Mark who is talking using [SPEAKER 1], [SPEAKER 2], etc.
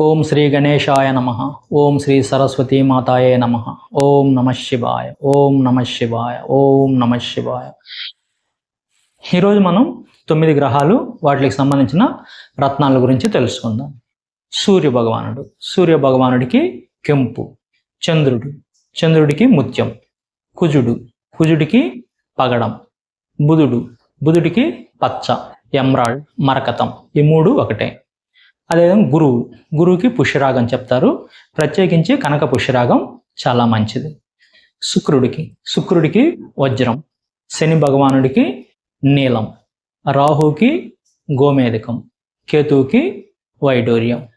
[SPEAKER 1] ఓం శ్రీ గణేశాయ నమ. ఓం శ్రీ సరస్వతీ మాతాయే నమ. ఓం నమ శివాయ. ఓం నమ శివాయ. ఓం నమ శివాయ. ఈరోజు మనం తొమ్మిది గ్రహాలు వాటికి సంబంధించిన రత్నాల గురించి తెలుసుకుందాం. సూర్య భగవానుడు. సూర్య భగవానుడికి కెంపు చంద్రుడు. చంద్రుడికి ముత్యం కుజుడు. కుజుడికి పగడం బుధుడు. బుధుడికి పచ్చ ఎమ్రాల్డ్ మరకతం. ఈ మూడు ఒకటే. అదేవిధంగా గురువు. గురువుకి పుష్యరాగం చెప్తారు. ప్రత్యేకించి కనక పుష్యరాగం చాలా మంచిది. శుక్రుడికి. శుక్రుడికి వజ్రం. శని భగవానుడికి నీలం. రాహుకి గోమేధికం. కేతువుకి వైడూర్యం.